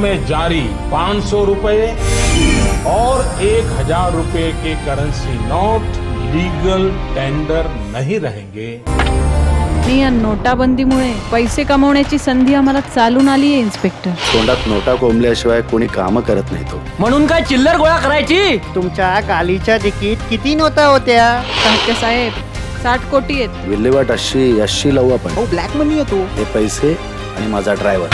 में जारी 500 रुपए और एक हज़ार रुपए के करेंसी नोट लीगल टेंडर नहीं रहेंगे। या नोटाबंदीमुळे पैसे कमवण्याची संधी आम्हाला चालून आली आहे इन्स्पेक्टर तोंडात नोटा कोंबल्याशिवाय कोणी कामं करत नाही तो. म्हणून काय चिल्लर गोळा करायची? तुमच्या गालीच्या तिकीट किती नोटा होत्या? साहित्य साहेब साठ कोटी आहेत. विल्हेवाट अशी अशी लावू आपण. ब्लॅक मनी येतो हे पैसे आणि माझा ड्रायव्हर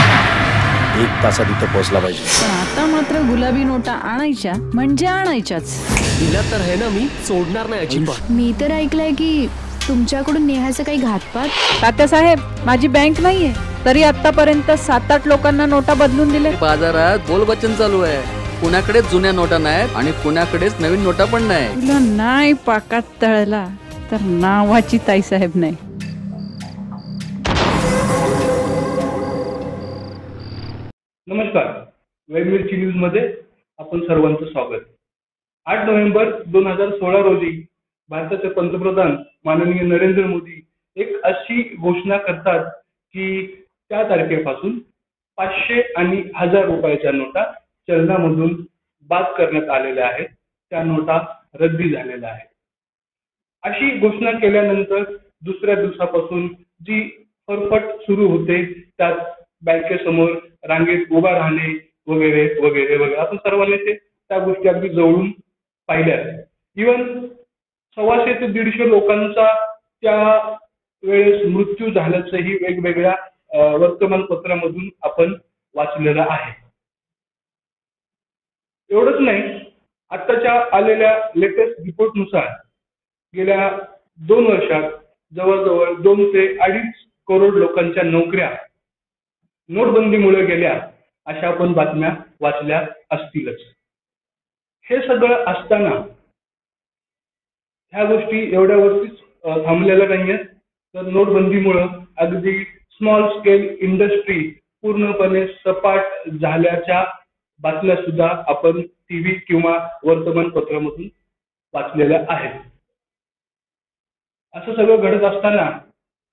एक तासात इथं पोहोचला पाहिजे. पण आता मात्र गुलाबी नोटा आणायच्या म्हणजे आणायच्याच. तिला तर आहे ना मी सोडणार नाही अजिबात. मी तर ऐकलंय की तुमच्याकडून नेहाचं काही घातपात? तात्या साहेब माझी बँक नाहीये. तरी आतापर्यंत सात आठ लोकांना नोटा बदलून दिले बाजारात बोलबच्चन चालू आहे. पुण्याकडेच जुन्या नोटा नाहीत आणि पुण्याकडेच नवीन नोटा पण नाही तुला नाही पाकात तळला तर नावाची ताईसाहेब नाही. वेबमिरची न्यूजमध्ये आपण सर्वांचं स्वागत. आठ नोव्हेंबर दोन हजार सोळा रोजी भारताचे पंतप्रधान माननीय नरेंद्र मोदी एक अशी घोषणा करतात की त्या तारखेपासून पाचशे आणि हजार रुपयाच्या नोटा चलनामधून बाद करण्यात आलेल्या आहेत. त्या नोटा रद्दी झालेल्या आहेत. अशी घोषणा केल्यानंतर दुसऱ्या दिवसापासून जी फरफट सुरू होते त्यात बँकेसमोर रांगेत उभा राहणे वगैरे वगैरे वगैरे. आपण सर्वांनी ते त्या गोष्टी अगदी जवळून पाहिल्या. इवन सव्वाशे ते दीडशे लोकांचा त्या वेळेस मृत्यू झाल्याचंही वेगवेगळ्या वर्तमानपत्रामधून आपण वाचलेलं आहे. एवढंच नाही आत्ताच्या आलेल्या लेटेस्ट रिपोर्टनुसार गेल्या दोन वर्षात जवळजवळ दोन ते अडीच करोड लोकांच्या नोकऱ्या नोटबंदीमुळे गेल्या. अशा आपण बातम्या वाचल्या असतीलच. हे सगळं असताना ह्या गोष्टी एवढ्यावरतीच थांबलेल्या नाहीयेत. तर नोटबंदीमुळं अगदी स्मॉल स्केल इंडस्ट्री पूर्णपणे सपाट झाल्याच्या बातम्या सुद्धा आपण टीव्ही किंवा वर्तमानपत्रामधून वाचलेल्या आहेत. असं सगळं घडत असताना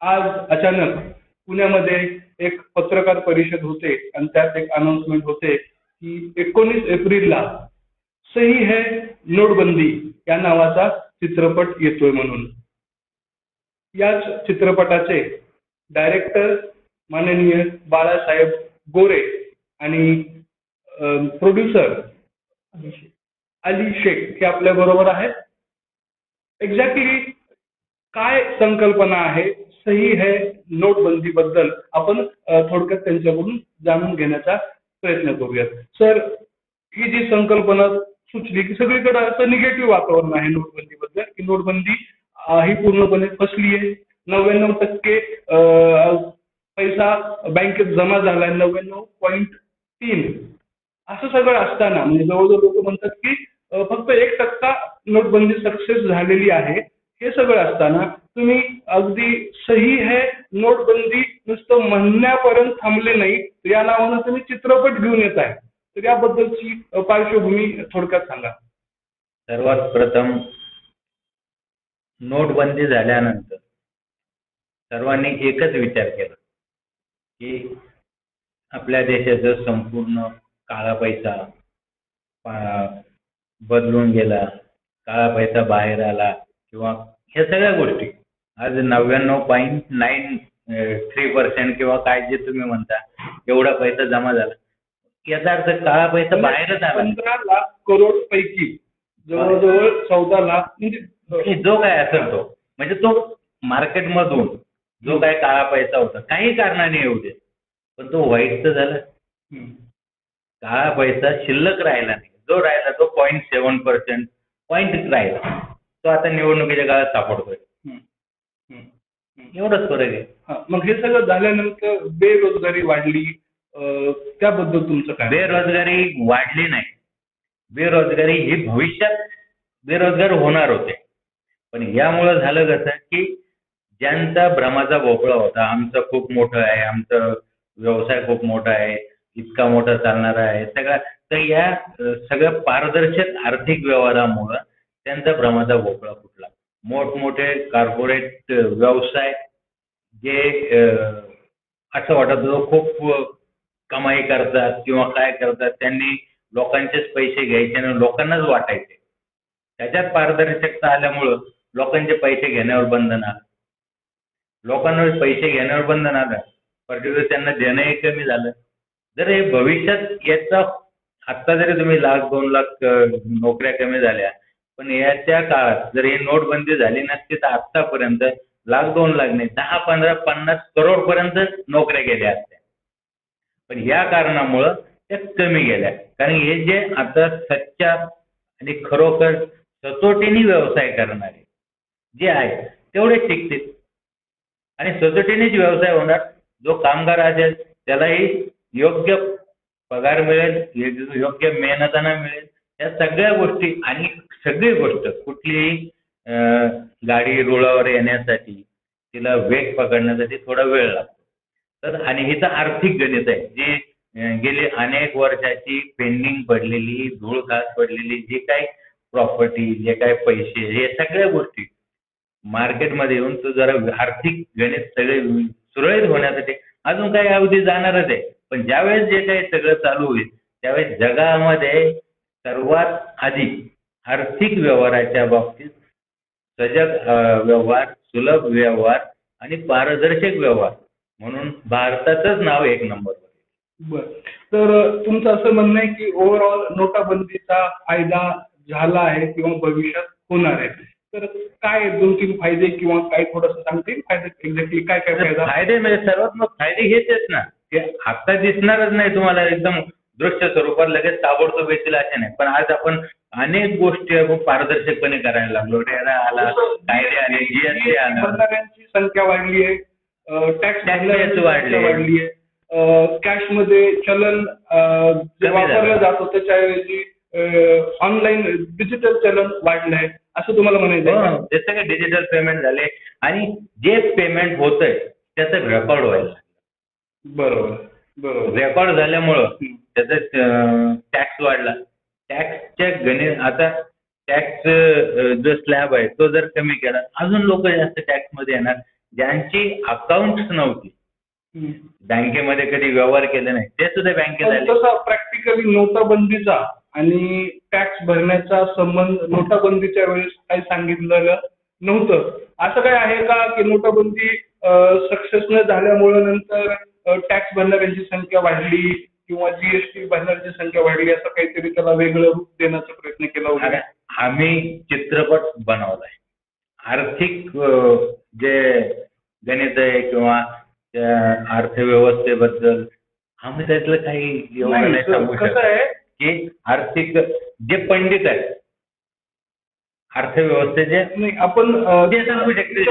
आज अचानक पुण्यामध्ये एक पत्रकार परिषद होते आणि त्यात एक अनाउन्समेंट होते की एकोणीस एप्रिलला सही है नोटबंदी या नावाचा चित्रपट येतोय म्हणून. याच चित्रपटाचे डायरेक्टर माननीय बाळासाहेब गोरे आणि प्रोड्युसर अली शेख हे आपल्या बरोबर आहेत. एक्झॅक्टली काय संकल्पना आहे सही है नोटबंदी बद्दल आपण थोडक्यात त्यांच्याकडून जाणून घेण्याचा प्रयत्न करूयात. सर ही जी संकल्पना सुचली की सगळीकडे असं निगेटिव्ह वातावरण आहे नोटबंदी बद्दल की नोटबंदी ही पूर्णपणे फसली आहे. नव्याण्णव टक्के पैसा बँकेत जमा झालाय नव्याण्णव पॉईंट तीन. असं सगळं असताना म्हणजे जवळजवळ लोक म्हणतात की फक्त एक टक्का नोटबंदी सक्सेस झालेली आहे. हे सगळं असताना तुम्ही अगदी सही है नोटबंदी नुसतं म्हणण्यापर्यंत थांबले नाही या नावानं तुम्ही चित्रपट घेऊन येत आहे. तर याबद्दलची पार्श्वभूमी थोडक्यात सांगा. सर्वात प्रथम नोटबंदी झाल्यानंतर सर्वांनी एकच विचार केला की आपल्या देशाचा संपूर्ण काळा पैसा बदलून गेला काळा पैसा बाहेर आला किंवा ह्या सगळ्या गोष्टी. आज नव्याण्णव पॉईंट नाईन थ्री पर्सेंट किंवा काय जे तुम्ही म्हणता एवढा पैसा जमा झाला. याचा अर्थ काळा पैसा बाहेरच आला पंधरा लाख करोड पैकी जवळजवळ चौदा लाख म्हणजे जो काय असेल तो म्हणजे तो मार्केटमधून जो काय काळा पैसा होता काही कारणाने येऊ दे. पण तो वाईट तर झाला. काळा पैसा शिल्लक राहिला नाही. जो राहिला तो पॉईंट सेव्हन पर्सेंट पॉईंट राहिला. तो आता निवडणुकीच्या काळात सापडतोय. एवढंच फरक आहे. हा, मग हे सगळं झाल्यानंतर बेरोजगारी वाढली अ, त्याबद्दल तुमचं काय? बेरोजगारी वाढली नाही. बेरोजगारी ही भविष्यात बेरोजगार होणार होते. पण यामुळं झालं कसं की ज्यांचा भ्रमाचा भोपळा होता आमचं खूप मोठं आहे आमचं व्यवसाय खूप मोठा आहे इतका मोठा चालणारा आहे सगळा तर या अ, सगळ्या पारदर्शक आर्थिक व्यवहारामुळं त्यांचा भ्रमाचा भोपळा फुटला. मोठमोठे कार्पोरेट व्यवसाय जे असं वाटत होतं खूप कमाई करतात किंवा काय करतात त्यांनी लोकांचेच पैसे घ्यायचे आणि लोकांनाच वाटायचे. त्याच्यात पारदर्शकता आल्यामुळं लोकांचे पैसे घेण्यावर बंधन आलं लोकांना पैसे घेण्यावर बंधन आलं पर्टिक्युलर त्यांना देणंही कमी झालं. जर हे भविष्यात याचा आत्ता जरी तुम्ही लाख दोन लाख नोकऱ्या कमी झाल्या पण याच्या काळात जर ही नोटबंदी झाली नसती तर आतापर्यंत लाख दोन लाख नाही दहा पंधरा पन्नास करोड पर्यंत नोकऱ्या गेल्या असत्या. पण या कारणामुळं त्या कमी गेल्या. कारण हे जे आता सच्चा आणि खरोखर सचोटीने व्यवसाय करणारे जे आहे तेवढे टिकतील आणि सचोटीनेच व्यवसाय होणार. जो कामगार असेल त्यालाही योग्य पगार मिळेल योग्य मेहनताना मिळेल. या सगळ्या गोष्टी आणि सगळी गोष्ट कुठलीही गाडी रुळावर येण्यासाठी तिला वेग पकडण्यासाठी थोडा वेळ लागतो. तर आणि हिचं तर आर्थिक गणित आहे. जी गेली अनेक वर्षाची पेंडिंग पडलेली धूळ खास पडलेली जी काही प्रॉपर्टी जे काही पैसे हे सगळ्या गोष्टी मार्केटमध्ये येऊन तो जरा आर्थिक गणित सगळे सुरळीत होण्यासाठी अजून काही अवधी जाणारच आहे. पण ज्यावेळेस जे काही सगळं चालू होईल त्यावेळेस जगामध्ये सर्वात आधी आर्थिक व्यवहाराच्या बाबतीत सजग व्यवहार सुलभ व्यवहार आणि पारदर्शक व्यवहार म्हणून भारताचंच नाव एक नंबरवर आहे. बर. तर तुमचं असं म्हणणं आहे की ओव्हरऑल नोटाबंदीचा फायदा झाला आहे किंवा भविष्यात होणार आहे. तर काय दोन तीन फायदे किंवा काय थोडंसं सांगता येईल फायदे एक्झॅक्टली काय काय फायदा? फायदे म्हणजे सर्वात मग फायदे हेच आहेत ना. की आता दिसणारच नाही तुम्हाला. एकदम दृश्य स्वरूपात लगेच ताबडतोब येतील असे नाही. पण आज आपण अनेक गोष्टी आपण पारदर्शकपणे करायला लागलो. रेरा आला कायदे आले जीएसटी आलं. संख्या वाढली आहे. टॅक्स भरणाऱ्यांची वाढली आहे. वाढली आहे. कॅशमध्ये चलन अ, जे कमी वापरलं. जात होतं त्याऐवजी ऑनलाईन डिजिटल चलन वाढलंय असं तुम्हाला म्हणायचं आहे हो, ते सगळे डिजिटल पेमेंट झाले. आणि जे पेमेंट होतंय त्याचं रेकॉर्ड व्हायला बरोबर. रेकॉर्ड झाल्यामुळं. त्याचा टॅक्स वाढला. टॅक्सच्या गणित आता टॅक्स जो स्लॅब आहे तो जर कमी केला अजून लोक जास्त टॅक्समध्ये येणार. ज्यांची अकाउंट्स नव्हती. बँकेमध्ये कधी व्यवहार केले नाही ते सुद्धा बँकेत आले. तसा प्रॅक्टिकली नोटाबंदीचा आणि टॅक्स भरण्याचा संबंध नोटाबंदीच्या वेळेस काही सांगितलेलं नव्हतं. असं काय आहे का की नोटाबंदी सक्सेस न झाल्यामुळे नंतर टॅक्स भरणाऱ्यांची संख्या वाढली किंवा जीएसटी भरणाऱ्यांची संख्या वाढली असं काहीतरी त्याला वेगळं रूप देण्याचा प्रयत्न केला वगैरे आम्ही चित्रपट बनवलाय आर्थिक जे गणित आहे किंवा त्या अर्थव्यवस्थेबद्दल आम्ही त्यातलं काही एवढं सांगू शकत. की आर्थिक जे पंडित आहेत अर्थव्यवस्थेचे नाही आपण सांगू शकते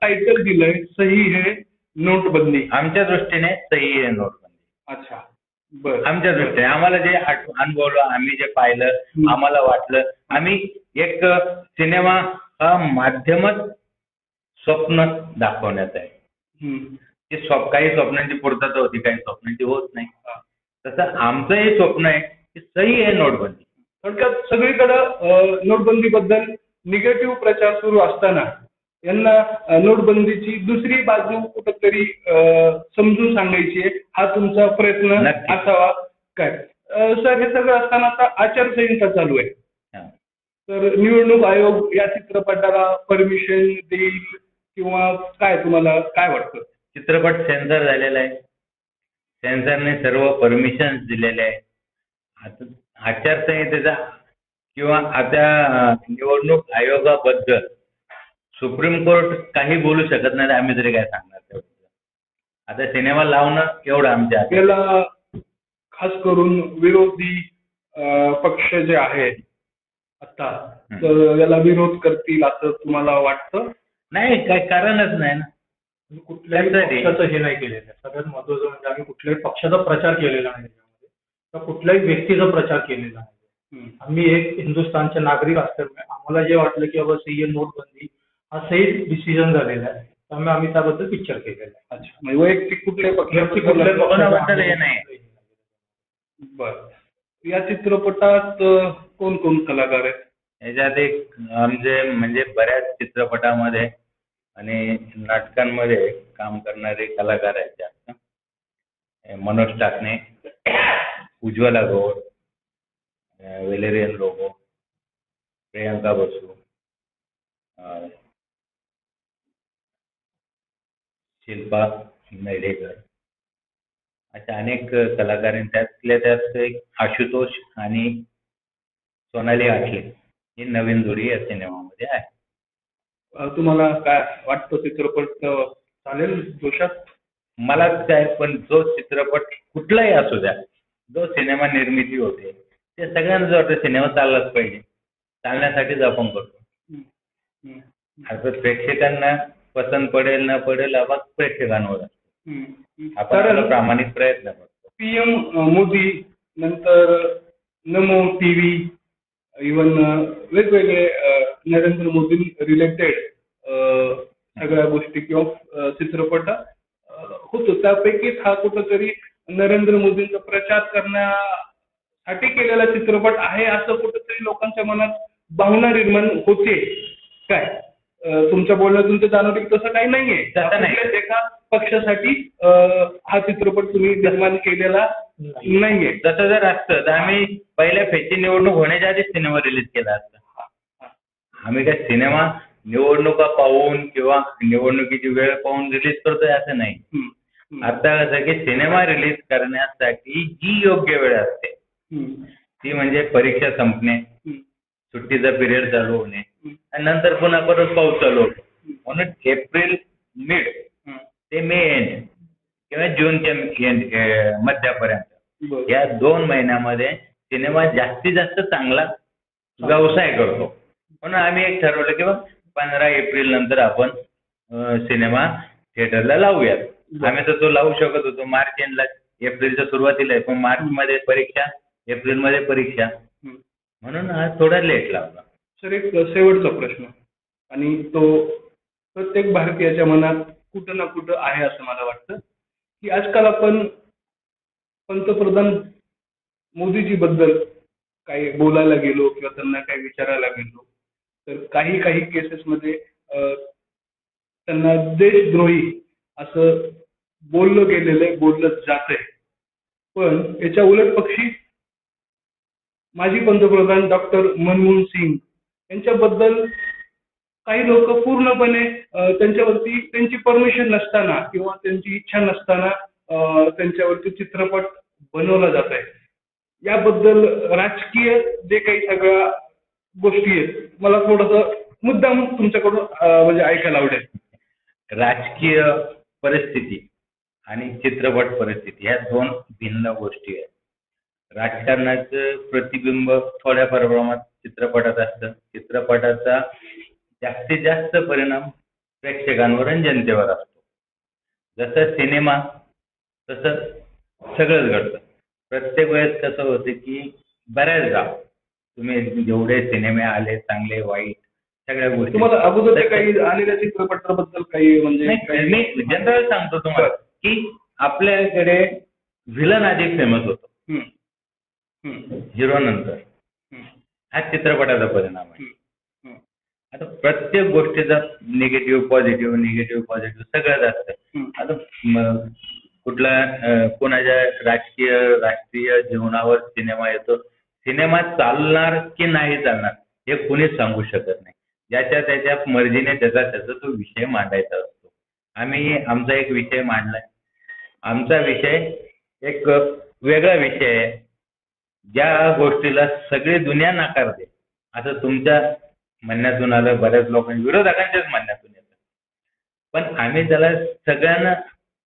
टायटल दिलंय सही हे नोटबंदी. आमच्या दृष्टीने सही आहे नोटबंदी. अच्छा. बर. आमच्या दृष्टीने. आम्हाला जे आठ- अनुभवलं आम्ही जे पाहिलं. आम्हाला वाटलं आम्ही एक सिनेमा हा माध्यमच स्वप्न दाखवण्यात आहे. हम्म. की स्वप काही स्वप्नांची पूर्तता होती काही स्वप्नांची होत नाही. तसं आमचंही स्वप्न आहे की सही आहे नोटबंदी. थोडक्यात सगळीकडं नोटबंदीबद्दल निगेटिव्ह प्रचार सुरू असताना यांना नोटबंदीची दुसरी बाजू कुठंतरी समजून सांगायची आहे हा तुमचा प्रयत्न. असावा. काय? सर हे सगळं असताना आता आचारसंहिता चालू आहे. तर निवडणूक आयोग या चित्रपटाला परमिशन देईल किंवा काय तुम्हाला काय वाटतं? चित्रपट सेन्सर झालेला आहे. सेन्सरने सर्व परमिशन दिलेले आहे आचारसंहितेचा किंवा आता निवडणूक आयोगाबद्दल सुप्रीम कोर्ट काही बोलू शकत नाही तर आम्ही तरी काय सांगणार. आता सिनेमा लावणं एवढं आमच्या हातात. याला खास करून विरोधी अ, पक्ष जे आहेत आता तर याला विरोध करतील असं तुम्हाला वाटतं नाही काय कारणच नाही ना कुठल्याही त्यासाठी. पक्षाचं हे नाही केलेलं आहे सगळ्यात महत्वाचं म्हणजे आम्ही कुठल्याही पक्षाचा प्रचार केलेला नाही त्याच्यामध्ये तर कुठल्याही व्यक्तीचा प्रचार केलेला नाही हम्म. आम्ही एक हिंदुस्थानचे नागरिक असल्यामुळे आम्हाला जे वाटलं की बाबा सही नोटबंदी हा सही डिसिजन झालेला आहे. त्यामुळे आम्ही त्याबद्दल पिक्चर केलेला आहे. अच्छा. म्हणजे वैयक्तिक कुठल्याही कुठल्याही हे आम्ही- नाही. बरं. या चित्रपटात कोण कोण कलाकार आहेत? याच्यात एक आमचे म्हणजे बऱ्याच चित्रपटामध्ये आणि नाटकांमध्ये काम करणारे कलाकार आहेत जास्त. मनोज टाकणे उज्ज्वला गौड अं, वेलेरियन लोगो प्रियंका बसू अं, शिल्पा मेढेकर अशा अनेक कलाकार आहेत. त्यातल्या त्यात एक आशुतोष आणि सोनाली आठले ही नवीन जोडी या सिनेमामध्ये आहे तुम्हाला काय वाटतं चित्रपट चालेल जोशात मला काय पण जो चित्रपट कुठलाही असू द्या जो सिनेमा निर्मिती होते ते सगळ्यांनाच वाटतं सिनेमा चाललाच पाहिजे चालण्यासाठीच आपण करतो. आता प्रेक्षकांना पसंत पडेल न पडेल हा प्रेक्षकांवर असतो. आपण आपला प्रामाणिक प्रयत्न करतो. पीएम मोदी नंतर नमो टीव्ही इवन वेगवेगळे नरेंद्र मोदी रिलेटेड सगळ्या गोष्टी किंवा चित्रपट होतो. त्यापैकीच हा कुठंतरी नरेंद्र मोदींचा प्रचार करण्यासाठी केलेला चित्रपट आहे असं कुठंतरी लोकांच्या मनात भावना निर्माण होते. काय? तुमच्या बोलण्यातून ते जाणवते की तसं काही नाहीये तसं नाही. कुठल्याच एका पक्षासाठी अ, हा चित्रपट तुम्ही निर्माण केलेला नाहीये तसं जर असतं तर आम्ही पहिल्या फेची निवडणूक होण्याच्या आधीच सिनेमा रिलीज केला असता आम्ही काय सिनेमा निवडणुका पाहून किंवा निवडणुकीची वेळ पाहून रिलीज करतोय असं नाही हम्म. हम्म. आता कसं की सिनेमा रिलीज करण्यासाठी जी योग्य वेळ असते हम्म. ती म्हणजे परीक्षा संपणे हम्म. सुट्टीचा पिरियड चालू होणे आणि नंतर पुन्हा परत पाऊस चालू होतो. म्हणून एप्रिल मिड. ते मे एंड किंवा जूनच्या अं, मध्यापर्यंत. या दोन महिन्यामध्ये सिनेमा जास्तीत जास्त चांगला व्यवसाय करतो. म्हणून आम्ही एक ठरवलं की बा पंधरा एप्रिल नंतर आपण सिनेमा थिएटरला लावूयात. आम्ही तर तो लावू शकत होतो. मार्च एंडला एप्रिलच्या सुरुवातीला पण मार्च मध्ये परीक्षा एप्रिलमध्ये परीक्षा. हम्म. म्हणून हा थोडा लेट लावला. सर एक शेवटचा प्रश्न. आणि तो प्रत्येक भारतीयाच्या मनात कुठं ना कुठं आहे असं मला वाटतं. की आजकाल आपण पंतप्रधान मोदीजी बद्दल काही बोलायला गेलो किंवा त्यांना काही विचारायला गेलो तर काही काही केसेसमध्ये अं, त्यांना देशद्रोही असं बोललं गेलेलं आहे बोललं जात आहे. पण याच्या उलट पक्षी माजी पंतप्रधान डॉक्टर मनमोहन सिंग यांच्याबद्दल काही लोक पूर्णपणे त्यांच्यावरती त्यांची परमिशन नसताना किंवा त्यांची इच्छा नसताना त्यांच्यावरती चित्रपट बनवला जात आहे. याबद्दल राजकीय जे काही सगळ्या गोष्टी आहेत मला थोडस मुद्दाम तुमच्याकडून म्हणजे ऐकायला आवडेल. राजकीय परिस्थिती आणि चित्रपट परिस्थिती ह्या दोन भिन्न गोष्टी आहेत. राजकारणाचं प्रतिबिंब थोड्या प्रमाणात चित्रपटात असतं. चित्रपटाचा जास्तीत जास्त परिणाम प्रेक्षकांवर आणि जनतेवर असतो. जसं सिनेमा तसं सगळंच घडतं. प्रत्येक वेळेस कसं होतं की बऱ्याचदा तुम्ही जेवढे सिनेमे आले चांगले वाईट सगळ्या गोष्टी तुम्हाला अगोदर काही आलेल्या चित्रपटाबद्दल काही म्हणजे काही मी जनरल सांगतो तुम्हाला की आपल्याकडे व्हिलन आधी फेमस होतो. हम्म. हिरो नंतर. हा चित्रपटाचा परिणाम आहे. आता प्रत्येक गोष्टीचा निगेटिव्ह पॉझिटिव्ह निगेटिव्ह पॉझिटिव्ह सगळंच असतं. आता कुठला कोणाच्या राजकीय राष्ट्रीय जीवनावर सिनेमा येतो सिनेमा चालणार की नाही चालणार हे कुणीच सांगू शकत नाही. ज्याच्या त्याच्या मर्जीने त्याचा त्याचा तो विषय मांडायचा असतो. आम्ही आमचा एक विषय मांडलाय. आमचा विषय एक वेगळा विषय आहे. ज्या गोष्टीला सगळी दुनिया नाकारते असं तुमच्या म्हणण्यातून आलं बऱ्याच लोकांच्या विरोधकांच्याच म्हणण्यातून येतं. पण आम्ही त्याला सगळ्यांना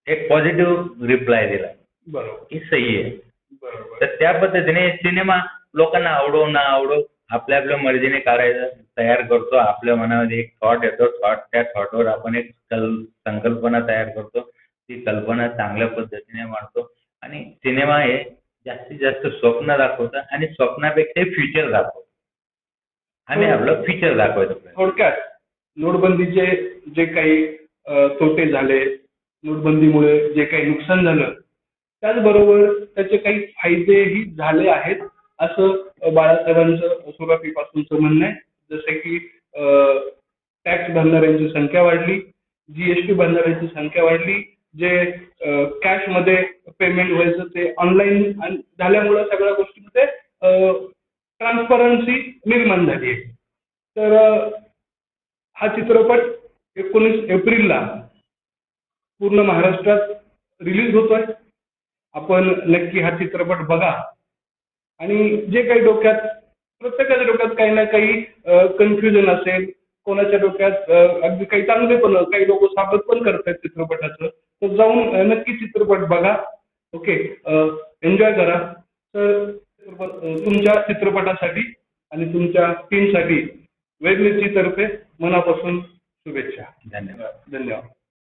एक पॉझिटिव्ह रिप्लाय दिला. बरोबर. की सही आहे. बरोबर. तर त्या पद्धतीने सिनेमा लोकांना आवडो ना आवडो आपल्या आपल्या मर्जीने काढायचा तयार करतो. आपल्या मनामध्ये एक थॉट येतो. थॉट त्या थॉटवर आपण एक कल संकल्पना तयार करतो. ती कल्पना चांगल्या पद्धतीने मांडतो. आणि सिनेमा हे जास्तीत जास्त स्वप्न दाखवतं आणि स्वप्नापेक्षा फ्युचर दाखवतं. आम्ही हो. आपलं फ्युचर दाखवायचं थोडक्यात नोटबंदीचे जे काही तोटे झाले नोटबंदीमुळे जे काही नुकसान झालं त्याचबरोबर त्याचे काही फायदेही झाले आहेत असं बाळासाहेबांचं सुरुवातीपासूनचं म्हणणं आहे. जसे की टॅक्स भरणाऱ्यांची संख्या वाढली जीएसटी भरणाऱ्यांची संख्या वाढली जे कॅशमध्ये पेमेंट व्हायचं ते ऑनलाईन झाल्यामुळे सगळ्या गोष्टीमध्ये ट्रान्सपरन्सी निर्माण झाली आहे. तर हा चित्रपट एकोणीस एप्रिलला पूर्ण महाराष्ट्रात रिलीज होतोय. आपण नक्की हा चित्रपट बघा. आणि जे काही डोक्यात प्रत्येकाच्या डोक्यात काही ना काही कन्फ्युजन असेल कोणाच्या डोक्यात अगदी काही चांगले पण काही लोक स्वागत पण करतात चित्रपटाचं. तर जाऊन नक्की चित्रपट बघा. ओके एन्जॉय करा. तर तुमच्या चित्रपटासाठी आणि तुमच्या टीमसाठी वेबमिरची तर्फे मनापासून शुभेच्छा. धन्यवाद. धन्यवाद.